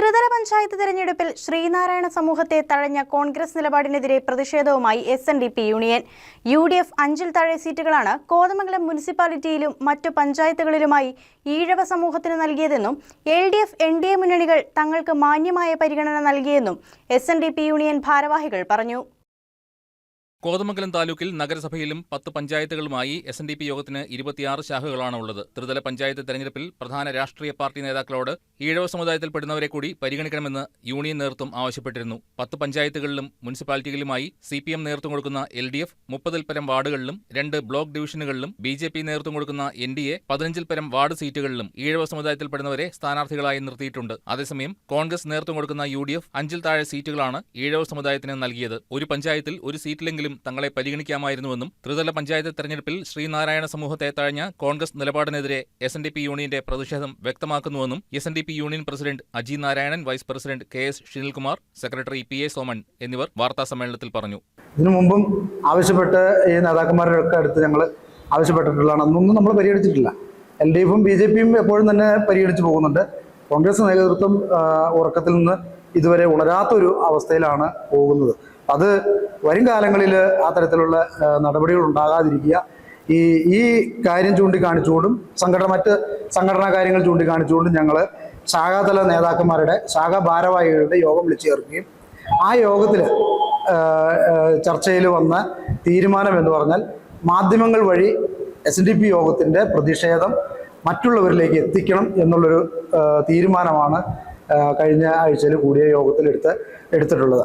ത്രിതല പഞ്ചായത്ത് തെരഞ്ഞെടുപ്പിൽ ശ്രീനാരായണ സമൂഹത്തെ തഴഞ്ഞ കോൺഗ്രസ് നിലപാടിനെതിരെ പ്രതിഷേധവുമായി S N D P union. U D F അഞ്ചിൽ താഴെ സീറ്റുകളാണ് കോതമംഗലം മുനിസിപ്പാലിറ്റിയിലും മറ്റു പഞ്ചായത്തുകളിലുമായി ഈഴവ സമൂഹത്തിന് നൽകിയതെന്നും L D F N D A മുന്നണികൾ തങ്ങൾക്ക് മാന്യമായ പരിഗണന നൽകിയെന്നും S N D P union ഭാരവാഹികൾ പറഞ്ഞു. കോതമംഗലം താലൂക്കിൽ നഗരസഭയിലും പത്ത് പഞ്ചായത്തുകളുമായി എസ് എൻ ഡി പി യോഗത്തിന് ഇരുപത്തിയാറ് ശാഖകളാണ് ഉള്ളത് ത്രിതല പഞ്ചായത്ത് തെരഞ്ഞെടുപ്പിൽ പ്രധാന രാഷ്ട്രീയ പാർട്ടി നേതാക്കളോട് ഈഴവ സമുദായത്തിൽപ്പെടുന്നവരെ കൂടി പരിഗണിക്കണമെന്ന് യൂണിയൻ നേതൃത്വം ആവശ്യപ്പെട്ടിരുന്നു. പത്ത് പഞ്ചായത്തുകളിലും മുനിസിപ്പാലിറ്റികളിലുമായി സി പി എം നേതൃത്വം കൊടുക്കുന്ന എൽ ഡി എഫ് മുപ്പതിൽ പരം വാർഡുകളിലും രണ്ട് ബ്ലോക്ക് ഡിവിഷനുകളിലും ബി ജെ പി നേതൃത്വം കൊടുക്കുന്ന എൻ ഡി എ പതിനഞ്ചിൽ പരം വാർഡ് സീറ്റുകളിലും ഈഴവ സമുദായത്തിൽപ്പെടുന്നവരെ സ്ഥാനാർത്ഥികളായി നിർത്തിയിട്ടുണ്ട്. അതേസമയം കോൺഗ്രസ് നേതൃത്വം കൊടുക്കുന്ന യു ഡി എഫ് അഞ്ചിൽ താഴെ സീറ്റുകളാണ് ഈഴവ സമുദായത്തിന് നൽകിയത്. ഒരു പഞ്ചായത്തിൽ ഒരു സീറ്റിലെങ്കിലും തങ്ങളെ പരിഗണിക്കാമായിരുന്നുവെന്നും ത്രിതല പഞ്ചായത്ത് തെരഞ്ഞെടുപ്പിൽ ശ്രീനാരായണ സമൂഹത്തെ തഴഞ്ഞ കോൺഗ്രസ് നിലപാടിനെതിരെ എസ് എൻ ഡി പി യൂണിയന്റെ പ്രതിഷേധം വ്യക്തമാക്കുന്നുവെന്നും S N D P union president Aji Narayanan vice president K S Shinilkumar secretary P A Soman എന്നിവർ വാർത്താ സമ്മേളനത്തിൽ പറഞ്ഞു. ഇതിനു മുമ്പും ആവശ്യപ്പെട്ട് ഈ നേതാക്കന്മാരുടെ അടുത്ത് ഞങ്ങൾ ആവശ്യപ്പെട്ടിട്ടുള്ളതാണ്. അതൊന്നും നമ്മൾ പരിഗണിച്ചിട്ടില്ല. എൽ ഡി എഫും ബി ജെ പിയും എപ്പോഴും തന്നെ പരിഗണിച്ചു പോകുന്നുണ്ട്. കോൺഗ്രസ് നേതൃത്വം ഉറക്കത്തിൽ നിന്ന് ഇതുവരെ ഉണരാത്തൊരു അവസ്ഥയിലാണ് പോകുന്നത്. അത് വരും കാലങ്ങളിൽ ആ തരത്തിലുള്ള നടപടികൾ ഉണ്ടാകാതിരിക്കുക. ഈ ഈ കാര്യം ചൂണ്ടിക്കാണിച്ചുകൊണ്ടും സംഘടന മറ്റ് സംഘടനാ കാര്യങ്ങൾ ചൂണ്ടിക്കാണിച്ചുകൊണ്ടും ഞങ്ങൾ ശാഖാതല നേതാക്കന്മാരുടെ ശാഖാ ഭാരവാഹികളുടെ യോഗം വിളിച്ചു ചേർക്കുകയും ആ യോഗത്തിൽ ചർച്ചയിൽ വന്ന തീരുമാനം എന്ന് പറഞ്ഞാൽ മാധ്യമങ്ങൾ വഴി എസ് ഡി പി യോഗത്തിന്റെ പ്രതിഷേധം മറ്റുള്ളവരിലേക്ക് എത്തിക്കണം എന്നുള്ളൊരു തീരുമാനമാണ് കഴിഞ്ഞ ആഴ്ചയിൽ കൂടിയ യോഗത്തിൽ എടുത്ത് എടുത്തിട്ടുള്ളത്.